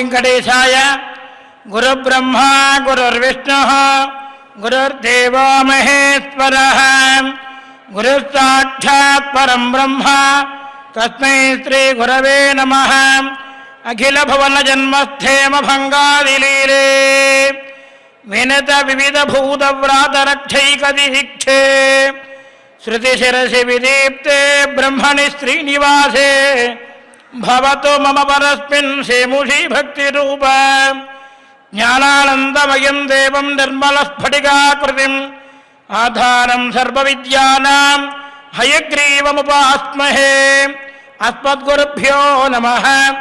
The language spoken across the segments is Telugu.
वेङ्कटेशाय गुरुब्रह्मा, गुरुर्विष्णुः गुरुर्देवो महेश्वरः गुरुस्साक्षात् परं ब्रह्म, तस्मै श्रीगुरवे नमः। भूत विनतविविधभूतव्रातरक्षैकदिशिक्षे श्रुतिशिरसि विदीप्ते ब्रह्मणि श्रीनिवासे भवतो मम परस्मिन् सेमुषी भक्तिरूप ज्ञानानन्दमयं देवं निर्मलस्फटिकाकृतिम्। आधारं सर्वविद्यानां हयग्रीवमुपास्महे। अस्मद्गुरुभ्यो नमः।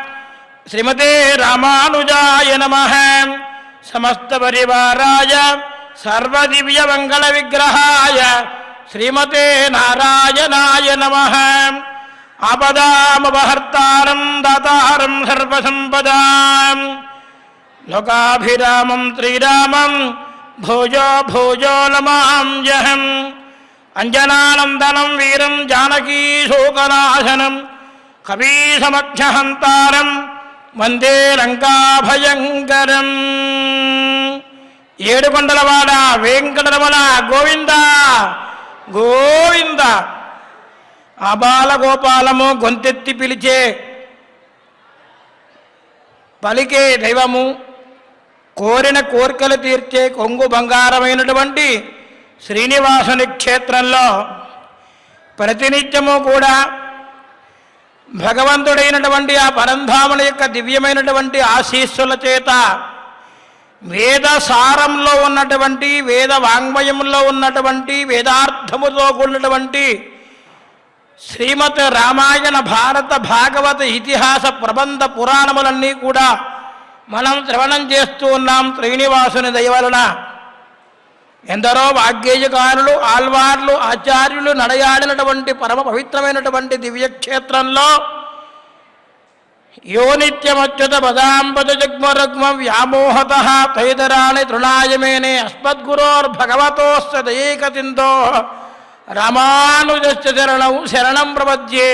श्रीमते रामानुजाय नमः। समस्तपरिवाराय, सर्वदिव्यमङ्गलविग्रहाय, श्रीमते नारायणाय नमः। అస్మద్గురుభ్యో దాతారం సర్వసంపదాం లోకాభిరామం శ్రీరామం భోజో భోజో నమాంజహం అంజనానందనం వీరం జానకీ శోకనాశనం కవీసమక్షహంతారం వందే లంకాభయంకరం ఏడుకొండలవాడ వెంకటరమణ గోవింద గోవింద। అబాలగోపాలము గొంతెత్తి పిలిచే పలికే దైవము కోరిన కోరికలు తీర్చే కొంగు బంగారమైనటువంటి శ్రీనివాసుని క్షేత్రంలో ప్రతినిత్యము కూడా భగవంతుడైనటువంటి ఆ పరంధాముని యొక్క దివ్యమైనటువంటి ఆశీస్సుల చేత వేద సారంలో ఉన్నటువంటి వేద వాంగ్మయంలో ఉన్నటువంటి వేదార్థముతో కూడినటువంటి శ్రీమత్ రామాయణ భారత భాగవత ఇతిహాస ప్రబంధ పురాణములన్నీ కూడా మనం శ్రవణం చేస్తూ ఉన్నాం శ్రీనివాసుని దయవలన ఎందరో వాగ్గేయకారులు ఆల్వార్లు ఆచార్యులు నడయాడినటువంటి పరమ పవిత్రమైనటువంటి దివ్యక్షేత్రంలో యోనిత్యమచ్యుత నిత్యమచ్యుత జగ్మరుగ్మ వ్యామోహత తైతరాణి తృణాయమేనే అస్మద్గురోర్భగవతోస్య దయేకతిందో రామానుజశ్చ శరణం శరణం ప్రపద్యే.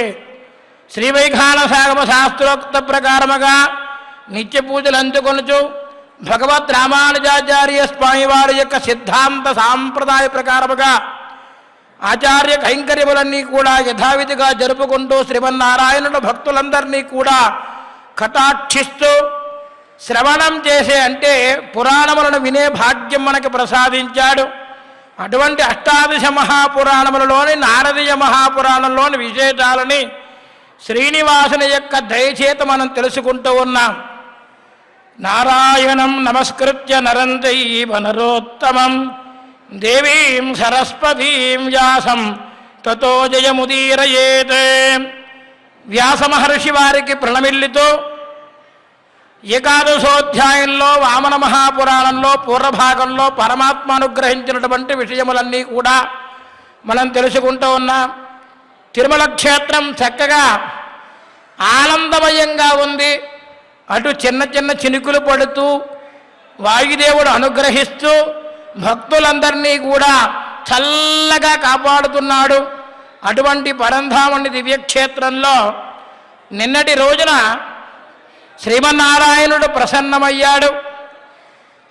శ్రీవైఖాన సాగమ శాస్త్రోక్త ప్రకారముగా నిత్య పూజలు అందుకొనుచు భగవద్ రామానుజాచార్య స్వామి వారి యొక్క సిద్ధాంత సాంప్రదాయ ప్రకారముగా ఆచార్య కైంకర్యములన్నీ కూడా యథావిధిగా జరుపుకుంటూ శ్రీమన్నారాయణుడు భక్తులందరినీ కూడా కటాక్షిస్తూ శ్రవణం చేసే అంటే పురాణములను వినే భాగ్యం మనకి ప్రసాదించాడు. అటువంటి అష్టాదశ మహాపురాణములలోని నారదీయ మహాపురాణంలోని విశేషాలని శ్రీనివాసుని యొక్క దయచేత మనం తెలుసుకుంటూ ఉన్నాం. నారాయణం నమస్కృత్య నరం దైవ నరోత్తమం దేవీం సరస్వతీం వ్యాసం తతో జయముదీరయేత్. వ్యాసమహర్షి వారికి ప్రణమిల్లితో ఏకాదశోధ్యాయంలో వామన మహాపురాణంలో పూర్వభాగంలో పరమాత్మ అనుగ్రహించినటువంటి విషయములన్నీ కూడా మనం తెలుసుకుంటూ ఉన్నాం. తిరుమల క్షేత్రం చక్కగా ఆనందమయంగా ఉంది. అటు చిన్న చిన్న చినుకులు పడుతూ వాయుదేవుడు అనుగ్రహిస్తూ భక్తులందరినీ కూడా చల్లగా కాపాడుతున్నాడు. అటువంటి పరంధామణి దివ్యక్షేత్రంలో నిన్నటి రోజున శ్రీమన్నారాయణుడు ప్రసన్నమయ్యాడు.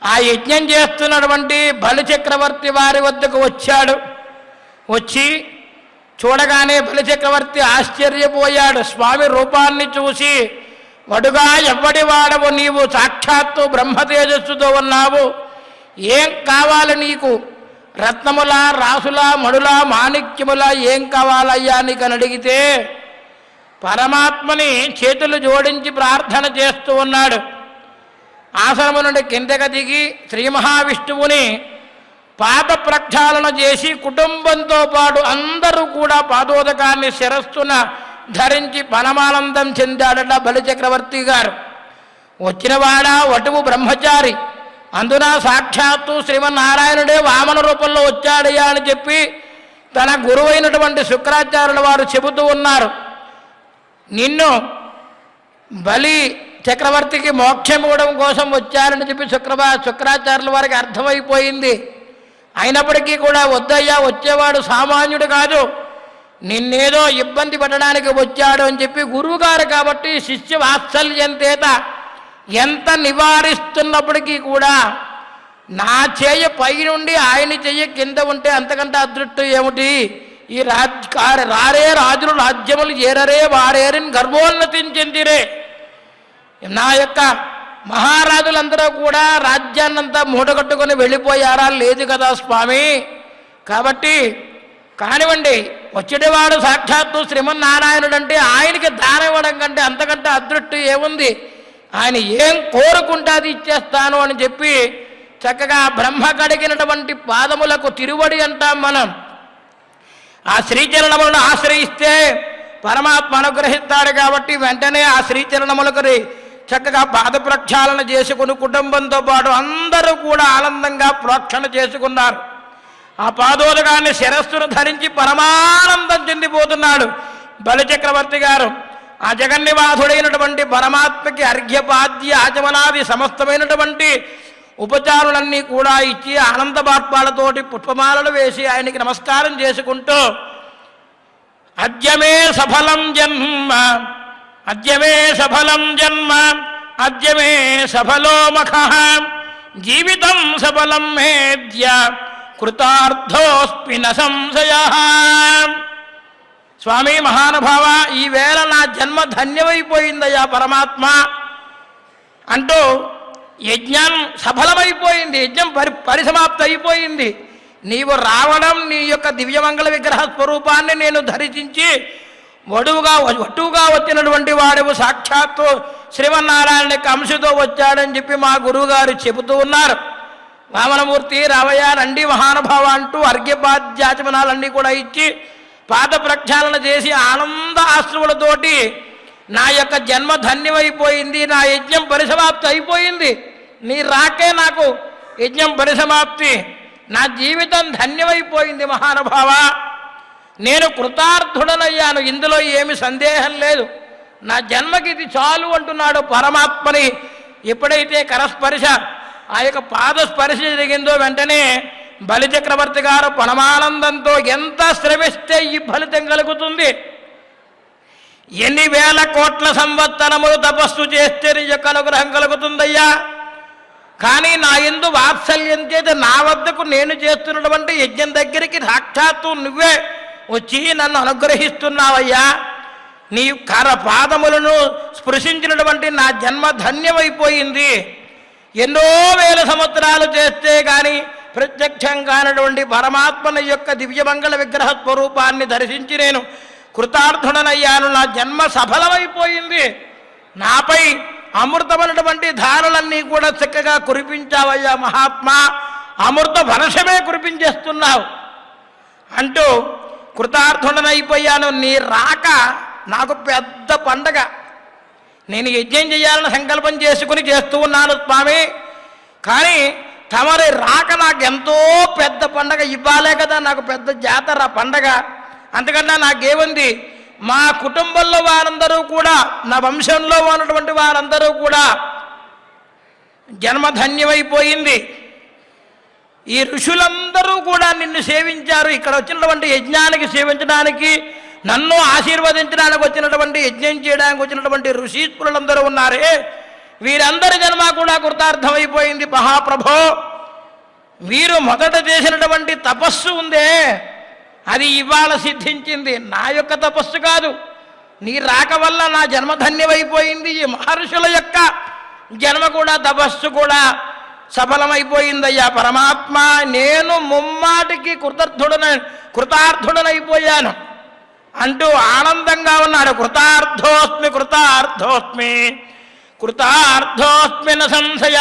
ఆ యజ్ఞం చేస్తున్నటువంటి బలిచక్రవర్తి వారి వద్దకు వచ్చాడు. వచ్చి చూడగానే బలిచక్రవర్తి ఆశ్చర్యపోయాడు. స్వామి రూపాన్ని చూసి వడుగా ఎవ్వడివాడవు నీవు? సాక్షాత్తు బ్రహ్మ తేజస్సుతో ఉన్నావు. ఏం కావాలి నీకు? రత్నముల రాసులా మణుల మాణిక్యముల ఏం కావాలయ్యా నీకు అని అడిగితే పరమాత్మని చేతులు జోడించి ప్రార్థన చేస్తూ ఉన్నాడు. ఆసనము నుండి కిందకు దిగి శ్రీ మహావిష్ణువుని పాద ప్రక్షాళన చేసి కుటుంబంతో పాటు అందరూ కూడా పాదోదకాన్ని శిరస్సున ధరించి పరమానందం చెందాడట బలిచక్రవర్తి గారు. వచ్చినవాడ వటువు బ్రహ్మచారి. అందున సాక్షాత్తు శ్రీమన్నారాయణుడే వామన రూపంలో వచ్చాడయ్యా అని చెప్పి తన గురువైనటువంటి శుక్రాచార్యుల వారు చెబుతూ ఉన్నారు. నిన్ను బలి చక్రవర్తికి మోక్షం ఇవ్వడం కోసం వచ్చారని చెప్పి శుక్రవా శుక్రాచార్యుల వారికి అర్థమైపోయింది. అయినప్పటికీ కూడా వద్దయ్యా వచ్చేవాడు సామాన్యుడు కాదు. నిన్నేదో ఇబ్బంది పెట్టడానికి వచ్చాడు అని చెప్పి గురువుగారు కాబట్టి శిష్య వాత్సల్యం చేత ఎంత నివారిస్తున్నప్పటికీ కూడా నా చేయ పైనుండి ఆయన చెయ్యి కింద ఉంటే అంతకంటే అదృష్టం ఏమిటి? ఈ రాజ్ రారే రాజులు రాజ్యములు ఏరరే వారేరిని గర్వోన్నతించిందిరే నా యొక్క మహారాజులందరూ కూడా రాజ్యాన్నంతా మూటగట్టుకొని వెళ్ళిపోయారా? లేదు కదా స్వామి. కాబట్టి కానివ్వండి వచ్చేటివాడు సాక్షాత్తు శ్రీమన్నారాయణుడు అంటే ఆయనకి దానం ఇవ్వడం కంటే అంతకంటే అదృష్టి ఏముంది? ఆయన ఏం కోరుకుంటే అది ఇచ్చేస్తాను అని చెప్పి చక్కగా బ్రహ్మ కడిగినటువంటి పాదములకు తిరువడి అంటాం మనం. ఆ శ్రీచరణములను ఆశ్రయిస్తే పరమాత్మ అనుగ్రహిస్తాడు కాబట్టి వెంటనే ఆ శ్రీచరణములకు చక్కగా పాద ప్రక్షాళన చేసుకుని కుటుంబంతో పాటు అందరూ కూడా ఆనందంగా ప్రోక్షణ చేసుకున్నారు. ఆ పాదోదగాన్ని శిరస్సును ధరించి పరమానందం చెందిపోతున్నాడు బలిచక్రవర్తి గారు. ఆ జగన్నివాసుడైనటువంటి పరమాత్మకి అర్ఘ్యపాద్య ఆచమనాది సమస్తమైనటువంటి ఉపచారులన్నీ కూడా ఇచ్చి ఆనంద బాష్పాలతోటి పుష్పమాలలు వేసి ఆయనకి నమస్కారం చేసుకుంటూ అద్యమే సఫలం జన్మ అద్యమే సఫలం జన్మ అద్యమే సఫలో మఖ జీవితం సఫలం మేద్య కృతార్థోస్మి న సంశయ. స్వామి మహానుభావ ఈవేళ నా జన్మ ధన్యమైపోయిందయ్యా పరమాత్మ అంటూ యజ్ఞం సఫలమైపోయింది యజ్ఞం పరి పరిసమాప్తి అయిపోయింది నీవు రావడం నీ యొక్క దివ్యమంగళ విగ్రహ స్వరూపాన్ని నేను ధరించి వడువుగా వటువుగా వచ్చినటువంటి వాడు సాక్షాత్తు శ్రీమన్నారాయణ కంశతో వచ్చాడని చెప్పి మా గురువుగారు చెబుతూ ఉన్నారు. వామనమూర్తి రావయ్య రండి మహానుభావ అంటూ అర్ఘ్యపాద్యాచమనాలన్నీ కూడా ఇచ్చి పాద ప్రక్షాళన చేసి ఆనంద ఆశ్రువులతోటి నా యొక్క జన్మ ధన్యమైపోయింది నా యజ్ఞం పరిసమాప్తి అయిపోయింది. నీ రాకే నాకు యజ్ఞం పరిసమాప్తి. నా జీవితం ధన్యమైపోయింది మహానుభావ. నేను కృతార్థుడనయ్యాను ఇందులో ఏమి సందేహం లేదు. నా జన్మకి ఇది చాలు అంటున్నాడు పరమాత్మని. ఎప్పుడైతే కరస్పర్శ ఆ యొక్క పాదస్పర్శ జరిగిందో వెంటనే బలిచక్రవర్తి గారు పరమానందంతో ఎంత శ్రమిస్తే ఈ ఫలితం కలుగుతుంది. ఎన్ని వేల కోట్ల సంవత్సరములు తపస్సు చేస్తే నీ యొక్క అనుగ్రహం కలుగుతుందయ్యా. కానీ నా ఎందు వాత్సల్యం చేత నా వద్దకు నేను చేస్తున్నటువంటి యజ్ఞం దగ్గరికి సాక్షాత్తు నువ్వే వచ్చి నన్ను అనుగ్రహిస్తున్నావయ్యా. నీ కర పాదములను స్పృశించినటువంటి నా జన్మ ధన్యమైపోయింది. ఎన్నో వేల సంవత్సరాలు చేస్తే కానీ ప్రత్యక్షం కానటువంటి పరమాత్మని యొక్క దివ్యమంగళ విగ్రహ స్వరూపాన్ని దర్శించి నేను కృతార్థుడనయ్యాను. నా జన్మ సఫలమైపోయింది. నాపై అమృతమైనటువంటి ధారలన్నీ కూడా చక్కగా కురిపించావయ్యా మహాత్మా. అమృత వర్షమే కురిపించేస్తున్నావు. అంటూ కృతార్థుడనైపోయాను. నీ రాక నాకు పెద్ద పండగ. నేను యజ్ఞం చేయాలని సంకల్పం చేసుకుని చేస్తూ ఉన్నాను స్వామి. కానీ తమరి రాక నాకు ఎంతో పెద్ద పండగ ఇవ్వాలే కదా. నాకు పెద్ద జాతర పండగ. అంతకన్నా నాకేముంది? మా కుటుంబంలో వారందరూ కూడా నా వంశంలో ఉన్నటువంటి వారందరూ కూడా జన్మధన్యమైపోయింది. ఈ ఋషులందరూ కూడా నిన్ను సేవించారు. ఇక్కడ వచ్చినటువంటి యజ్ఞానికి సేవించడానికి నన్ను ఆశీర్వదించడానికి వచ్చినటువంటి యజ్ఞం చేయడానికి వచ్చినటువంటి ఋషీశ్వరులందరూ ఉన్నారే. వీరందరి జన్మ కూడా కృతార్థమైపోయింది. మహాప్రభో వీరు మొదట చేసినటువంటి తపస్సు ఉందే. అది ఇవాళ సిద్ధించింది. నా యొక్క తపస్సు కాదు. నీ రాక వల్ల నా జన్మ ధన్యమైపోయింది ఈ మహర్షుల యొక్క జన్మ కూడా తపస్సు కూడా సఫలమైపోయిందయ్యా పరమాత్మ. నేను ముమ్మాటికి కృతార్థుడన కృతార్థుడనైపోయాను. అంటూ ఆనందంగా ఉన్నాడు. కృతార్థోస్మి కృతార్థోస్మి కృతార్థోస్మి న సంశయ.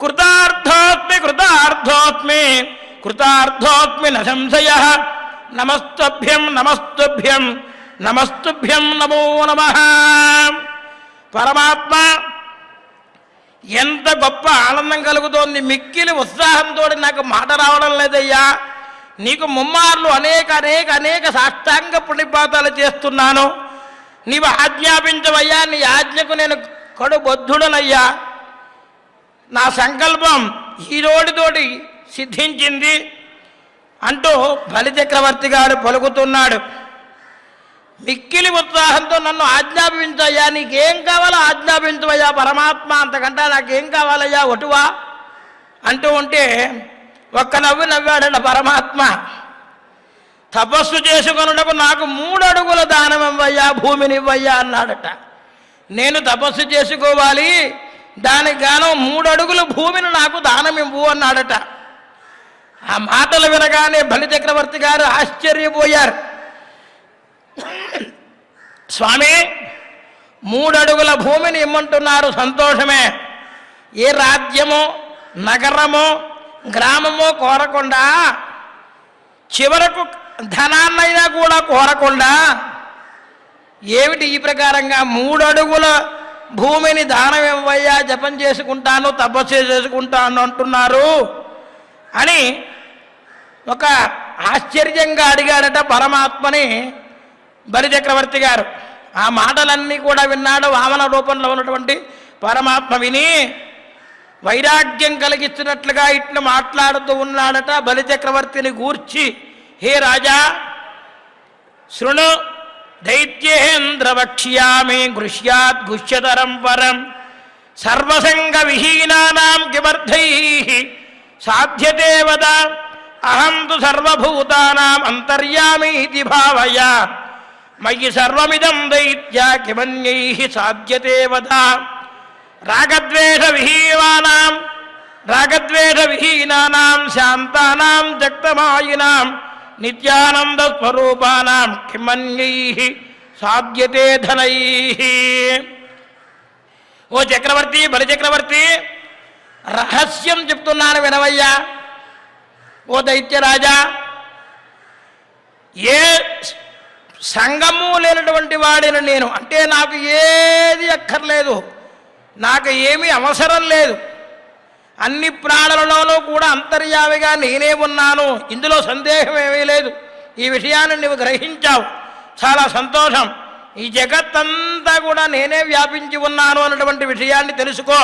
కృతార్థోస్మి కృతార్థోస్మి కృతార్థోస్మి నశంశయ. నమస్తుభ్యం నమస్తుభ్యం నమస్తుభ్యం నమో నమ. పరమాత్మ ఎంత గొప్ప ఆనందం కలుగుతోంది మిక్కిలి ఉత్సాహంతో నాకు మాట రావడం లేదయ్యా. నీకు ముమ్మార్లు అనేక అనేక అనేక సాష్టాంగ పుణ్యపాతాలు చేస్తున్నాను. నీవు ఆజ్ఞాపించవయ్యా నీ ఆజ్ఞకు నేను కడుబద్ధుడనయ్యా నా సంకల్పం ఈ ఈరోడితోటి సిద్ధించింది అంటూ బలిచక్రవర్తి గారు పలుకుతున్నాడు. మిక్కిలి ఉత్సాహంతో నన్ను ఆజ్ఞాపించయ్యా నీకేం కావాలో ఆజ్ఞాపించవయ్యా పరమాత్మ అంతకంటే నాకేం కావాలయ్యా ఒటువా? అంటూ ఉంటే ఒక్క నవ్వు నవ్వాడట పరమాత్మ. తపస్సు చేసుకొనుటకు నాకు మూడు అడుగుల దానం ఇవ్వయ్యా భూమిని ఇవ్వయ్యా అన్నాడట. నేను తపస్సు చేసుకోవాలి దానికి గాను మూడు అడుగుల భూమిని నాకు దానం ఇవ్వు అన్నాడట. ఆ మాటలు వినగానే బలి చక్రవర్తి గారు ఆశ్చర్యపోయారు. స్వామి మూడడుగుల భూమిని ఇమ్మంటున్నారు సంతోషమే. ఏ రాజ్యమో నగరమో గ్రామమో కోరకుండా చివరకు ధనాన్నైనా కూడా కోరకుండా ఏమిటి ఈ ప్రకారంగా మూడడుగుల భూమిని దానం ఇవ్వయ్యా జపం చేసుకుంటాను తపస్సు చేసుకుంటాను అంటున్నారు అని ఒక ఆశ్చర్యంగా అడిగాడట పరమాత్మని బలిచక్రవర్తి గారు. ఆ మాటలన్నీ కూడా విన్నాడు వామన రూపంలో ఉన్నటువంటి పరమాత్మ విని వైరాగ్యం కలిగిస్తున్నట్లుగా ఇట్లు మాట్లాడుతూ ఉన్నాడట బలిచక్రవర్తిని గూర్చి హే రాజా శృణు దైత్యేంద్ర గృష్యాత్ గుష్యతరం పరం సర్వసంగ విహీనానాం కిమర్థై సాధ్యతే వదా అహం తు సర్వభూతానాం అంతర్యామి ఇది భావయ. మయి సర్వమిదం దైత్య కిమన్యై సాధ్యతే వద. రాగద్వేష విహీనానాం రాగద్వేష విహీనానాం శాంతానాం జక్తమాయినాం నిత్యానంద స్వరూపానాం కిమన్యై సాధ్యతే ధనై. ఓ చక్రవర్తి బలిచక్రవర్తి రహస్యం చెప్తున్నాను వినవయ్యా. ఓ దైత్యరాజా ఏ సంగము లేనటువంటి వాడిని నేను అంటే నాకు ఏది అక్కర్లేదు నాకు ఏమీ అవసరం లేదు. అన్ని ప్రాణులలోనూ కూడా అంతర్యామిగా నేనే ఉన్నాను ఇందులో సందేహం ఏమీ లేదు. ఈ విషయాన్ని నువ్వు గ్రహించావు చాలా సంతోషం. ఈ జగత్తంతా కూడా నేనే వ్యాపించి ఉన్నాను అన్నటువంటి విషయాన్ని తెలుసుకో.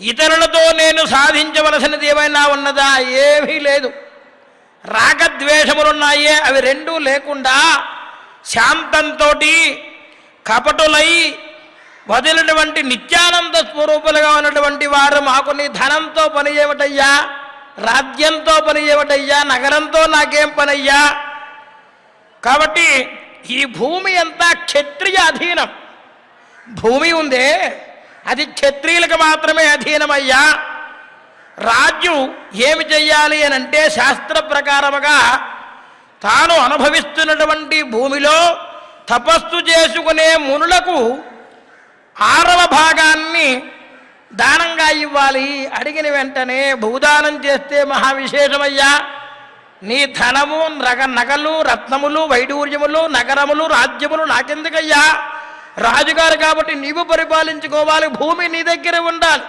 ఇతరులతో నేను సాధించవలసినది ఏమైనా ఉన్నదా? ఏమీ లేదు. రాగద్వేషములున్నాయే అవి రెండూ లేకుండా శాంతంతో కపటులై వదిలినటువంటి నిత్యానంద స్వరూపులుగా ఉన్నటువంటి వారు మాకు నీ ధనంతో పని ఏమిటయ్యా రాజ్యంతో పని ఏమిటయ్యా నగరంతో నాకేం పనయ్యా? కాబట్టి ఈ భూమి అంతా క్షత్రియ అధీనం. భూమి ఉందే అది క్షత్రియులకు మాత్రమే అధీనమయ్యా. రాజు ఏమి చెయ్యాలి అని అంటే శాస్త్ర ప్రకారముగా తాను అనుభవిస్తున్నటువంటి భూమిలో తపస్సు చేసుకునే మునులకు ఆరవ భాగాన్ని దానంగా ఇవ్వాలి. అడిగిన వెంటనే భూదానం చేస్తే మహా విశేషమయ్యా నీ ధనము నగ నగలు రత్నములు వైడూర్యములు నగరములు రాజ్యములు నాకెందుకయ్యా? రాజుగారు కాబట్టి నీవు పరిపాలించుకోవాలి భూమి నీ దగ్గర ఉండాలి.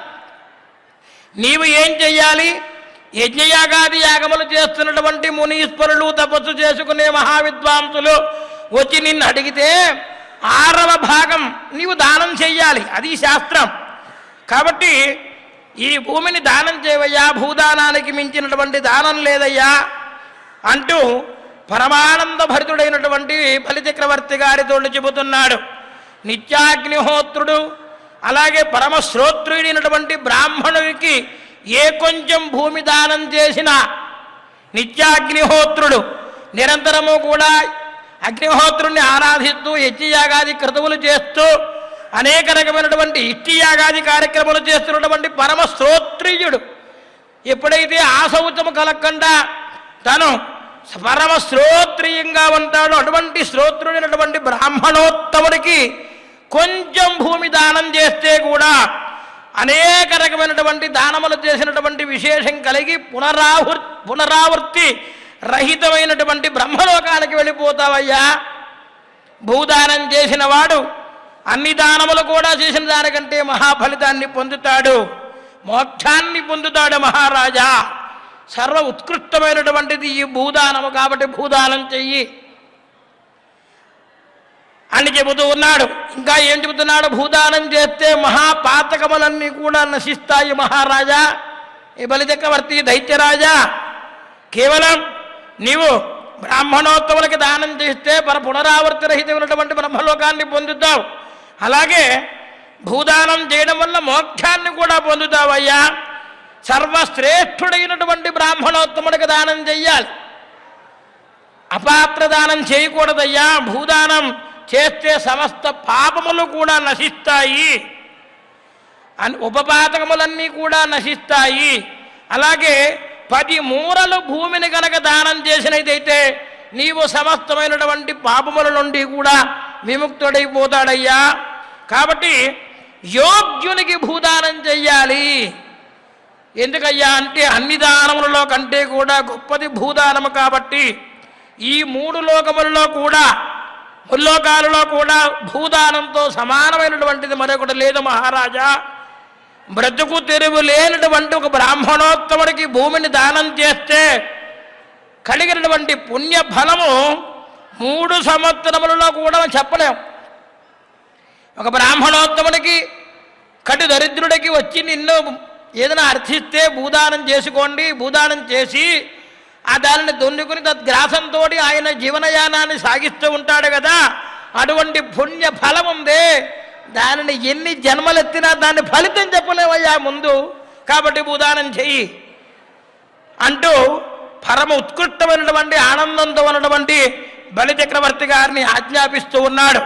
నీవు ఏం చెయ్యాలి? యజ్ఞయాగాది యాగములు చేస్తున్నటువంటి మునీశ్వరులు తపస్సు చేసుకునే మహావిద్వాంసులు వచ్చి నిన్ను అడిగితే ఆరవ భాగం నీవు దానం చెయ్యాలి అది శాస్త్రం. కాబట్టి ఈ భూమిని దానం చేయవయ్యా భూదానానికి మించినటువంటి దానం లేదయ్యా అంటూ పరమానంద భరితుడైనటువంటి బలిచక్రవర్తి గారితో చెబుతున్నాడు. నిత్యాగ్నిహోత్రుడు అలాగే పరమశ్రోత్రుడైనటువంటి బ్రాహ్మణుడికి ఏ కొంచెం భూమి దానం చేసినా నిత్యాగ్నిహోత్రుడు నిరంతరము కూడా అగ్నిహోత్రుణ్ణి ఆరాధిస్తూ యజ్ఞయాగాది క్రతువులు చేస్తూ అనేక రకమైనటువంటి ఇష్టియాగాది కార్యక్రమాలు చేస్తున్నటువంటి పరమ శ్రోత్రియుడు ఎప్పుడైతే ఆ శౌచము కలగకుండా తను పరమ శ్రోత్రియంగా ఉంటాడో అటువంటి శ్రోత్రుడైనటువంటి బ్రాహ్మణోత్తముడికి కొంచెం భూమి దానం చేస్తే కూడా అనేక రకమైనటువంటి దానములు చేసినటువంటి విశేషం కలిగి పునరావృ పునరావృత్తి రహితమైనటువంటి బ్రహ్మలోకానికి వెళ్ళిపోతావయ్యా. భూదానం చేసిన వాడు అన్ని దానములు కూడా చేసిన దానికంటే మహాఫలితాన్ని పొందుతాడు. మోక్షాన్ని పొందుతాడు మహారాజా. సర్వ ఉత్కృష్టమైనటువంటిది ఈ భూదానము కాబట్టి భూదానం చెయ్యి. అని చెబుతూ ఉన్నాడు. ఇంకా ఏం చెబుతున్నాడు? భూదానం చేస్తే మహాపాతకములన్నీ కూడా నశిస్తాయి మహారాజా. ఈ బలిచక్రవర్తి దైత్యరాజా కేవలం నీవు బ్రాహ్మణోత్తములకి దానం చేస్తే పర పునరావర్తి రహితమైనటువంటి బ్రహ్మలోకాన్ని పొందుతావు. అలాగే భూదానం చేయడం వల్ల మోక్షాన్ని కూడా పొందుతావయ్యా. సర్వశ్రేష్ఠుడైనటువంటి బ్రాహ్మణోత్తముడికి దానం చెయ్యాలి. అపాత్ర దానం చేయకూడదయ్యా. భూదానం చేస్తే సమస్త పాపములు కూడా నశిస్తాయి. అని ఉపపాతకములన్నీ కూడా నశిస్తాయి. అలాగే పది మూరలు భూమిని గనక దానం చేసినదైతే నీవు సమస్తమైనటువంటి పాపముల నుండి కూడా విముక్తుడైపోతాడయ్యా. కాబట్టి యోగ్యునికి భూదానం చెయ్యాలి. ఎందుకయ్యా అంటే అన్ని దానములలో కంటే కూడా గొప్పది భూదానము కాబట్టి ఈ మూడు లోకములలో కూడా ముల్లోకాలలో కూడా భూదానంతో సమానమైనటువంటిది మరొకటి లేదు మహారాజా. బ్రతుకు తెరువు లేనటువంటి ఒక బ్రాహ్మణోత్తముడికి భూమిని దానం చేస్తే కలిగినటువంటి పుణ్య ఫలము మూడు సంవత్సరములలో కూడా చెప్పలేం. ఒక బ్రాహ్మణోత్తముడికి కటి దరిద్రుడికి వచ్చి నిన్ను ఏదైనా అర్థిస్తే భూదానం చేసుకోండి భూదానం చేసి ఆ దానిని దున్నుకుని తద్గ్రాసంతో ఆయన జీవనయానాన్ని సాగిస్తూ ఉంటాడు కదా. అటువంటి పుణ్య ఫలం ఉందే. దానిని ఎన్ని జన్మలెత్తినా దాన్ని ఫలితం చెప్పలేవయ్యా ముందు. కాబట్టి భూదానం చెయ్యి. అంటూ పరమ ఉత్కృష్టమైనటువంటి ఆనందంతో ఉన్నటువంటి బలి చక్రవర్తి గారిని ఆజ్ఞాపిస్తూ ఉన్నాడు.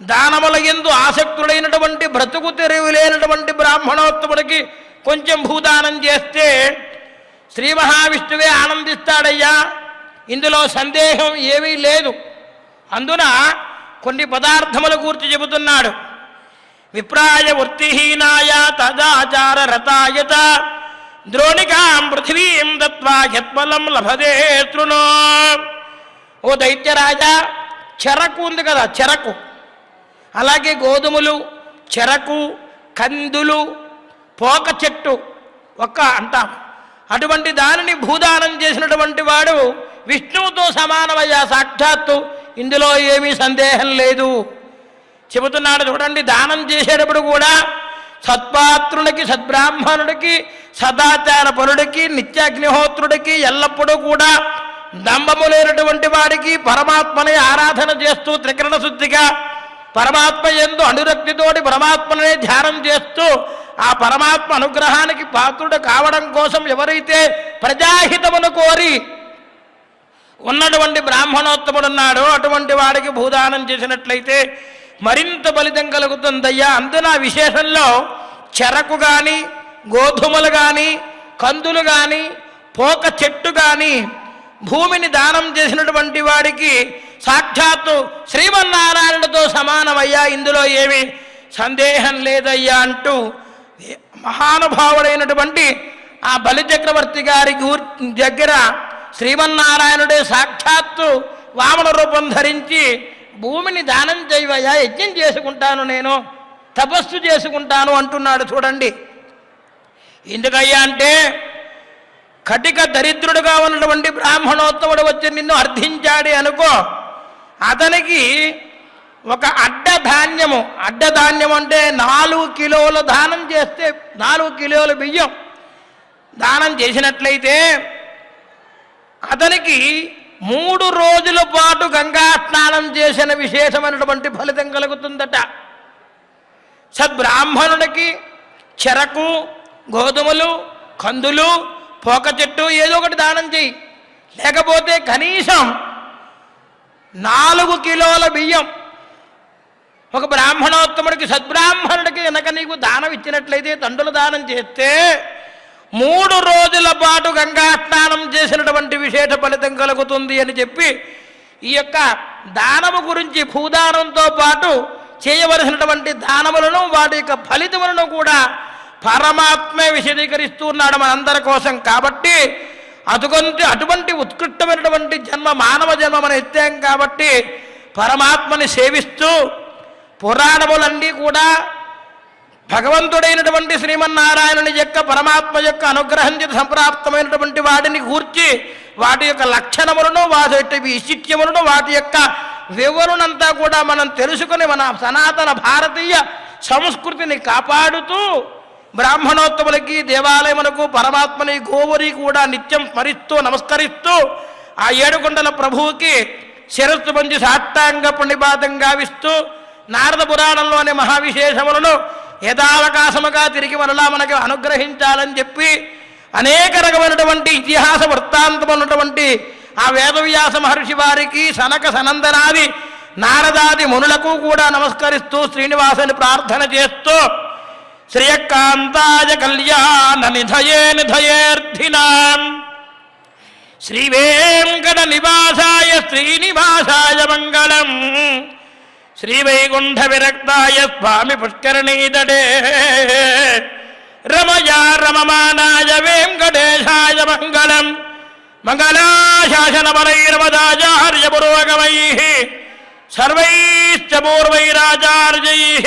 దానముల ఎందు ఆసక్తుడైనటువంటి బ్రతుకు తెరువు లేనటువంటి బ్రాహ్మణోత్తముడికి కొంచెం భూదానం చేస్తే శ్రీ మహావిష్ణువే ఆనందిస్తాడయ్యా. ఇందులో సందేహం ఏమీ లేదు. అందున కొన్ని పదార్థముల గురించి చెబుతున్నాడు. విప్రాయ వృత్తిహీనాయ తదాచార రతాయత ద్రోణికాం పృథివీం దత్వా యత్ఫలం లభదే తృణో. ఓ దైత్యరాజా చెరకు ఉంది కదా చెరకు. అలాగే గోధుమలు చెరకు కందులు పోక చెట్టు ఒక్క అంటాం అటువంటి దానిని భూదానం చేసినటువంటి వాడు విష్ణువుతో సమానమయ్యా సాక్షాత్తు. ఇందులో ఏమీ సందేహం లేదు. చెబుతున్నాడు చూడండి దానం చేసేటప్పుడు కూడా సత్పాత్రుడికి సద్బ్రాహ్మణుడికి సదాచార పరుడికి నిత్యాగ్నిహోత్రుడికి ఎల్లప్పుడూ కూడా దంభము లేనటువంటి వాడికి పరమాత్మని ఆరాధన చేస్తూ త్రికరణ శుద్ధిగా పరమాత్మ ఎందు అనురక్తితోటి పరమాత్మనే ధ్యానం చేస్తూ ఆ పరమాత్మ అనుగ్రహానికి పాత్రుడు కావడం కోసం ఎవరైతే ప్రజాహితమును కోరి ఉన్నటువంటి బ్రాహ్మణోత్తముడున్నాడో అటువంటి వాడికి భూదానం చేసినట్లయితే మరింత ఫలితం కలుగుతుందయ్యా. అందున విశేషంలో చెరకు కానీ గోధుమలు కానీ కందులు కానీ పోక చెట్టు కానీ భూమిని దానం చేసినటువంటి వాడికి సాక్షాత్తు శ్రీమన్నారాయణుడితో సమానమయ్యా. ఇందులో ఏమి సందేహం లేదయ్యా అంటూ మహానుభావుడైనటువంటి ఆ బలిచక్రవర్తి గారి దగ్గర శ్రీమన్నారాయణుడే సాక్షాత్తు వామన రూపం ధరించి భూమిని దానం చేయవయ్యా యజ్ఞం చేసుకుంటాను నేను తపస్సు చేసుకుంటాను అంటున్నాడు చూడండి. ఎందుకయ్యా అంటే కటిక దరిద్రుడుగా ఉన్నటువంటి బ్రాహ్మణోత్తముడు వచ్చి నిన్ను అర్థించాడు అనుకో అతనికి ఒక అడ్డ ధాన్యము అడ్డ ధాన్యం అంటే నాలుగు కిలోల దానం చేస్తే నాలుగు కిలోల బియ్యం దానం చేసినట్లయితే అతనికి మూడు రోజుల పాటు గంగా స్నానం చేసిన విశేషమైనటువంటి ఫలితం కలుగుతుందట. సద్బ్రాహ్మణుడికి చెరకు గోధుమలు కందులు పోక చెట్టు ఏదో ఒకటి దానం చెయ్యి లేకపోతే కనీసం నాలుగు కిలోల బియ్యం. ఒక బ్రాహ్మణోత్తముడికి సద్బ్రాహ్మణుడికి కనుక నీకు దానం ఇచ్చినట్లయితే తండ్రులు దానం చేస్తే మూడు రోజుల పాటు గంగా స్నానం చేసినటువంటి విశేష ఫలితం కలుగుతుంది అని చెప్పి ఈ యొక్క దానము గురించి భూదానంతో పాటు చేయవలసినటువంటి దానములను వాటి యొక్క ఫలితములను కూడా పరమాత్మే విశదీకరిస్తూ ఉన్నాడు మనందరి కోసం కాబట్టి అటువంటి అటువంటి ఉత్కృష్టమైనటువంటి జన్మ మానవ జన్మ మన ఎత్తాం కాబట్టి పరమాత్మని సేవిస్తూ పురాణములన్నీ కూడా భగవంతుడైనటువంటి శ్రీమన్నారాయణుని యొక్క పరమాత్మ యొక్క అనుగ్రహం చేత సంప్రాప్తమైనటువంటి వాటిని కూర్చి వాటి యొక్క లక్షణములను వాటి యొక్క విశిష్యములను వాటి యొక్క వివరణంతా కూడా మనం తెలుసుకుని మన సనాతన భారతీయ సంస్కృతిని కాపాడుతూ బ్రాహ్మణోత్తములకి దేవాలయములకు పరమాత్మని గోవురి కూడా నిత్యం స్మరిస్తూ నమస్కరిస్తూ ఆ ఏడుకొండల ప్రభువుకి శిరస్సు పొంది సాష్టాంగ పుణ్యపాతం గావిస్తూ నారద పురాణంలోని మహావిశేషములను యథావకాశముగా తిరిగి మరలా మనకి అనుగ్రహించాలని చెప్పి అనేక రకమైనటువంటి ఇతిహాస వృత్తాంతమైనటువంటి ఆ వేదవ్యాస మహర్షి వారికి సనక సనందనాది నారదాది మునులకు కూడా నమస్కరిస్తూ శ్రీనివాసుని ప్రార్థన చేస్తూ श्रियकांताय कल्याण निधये निधयेर्थिनाम श्रीवेंकट निवासाय श्रीनिवासाय मंगलम श्रीवैकुंठ विरक्ताय स्वामी पुष्करणी दडे रमया रममानाय वेंकटेशाय मंगलम मंगलाशासन बलैर्वदाचार्य पूर्वगमैः सर्वैश्च पूर्वैराचार्यैः।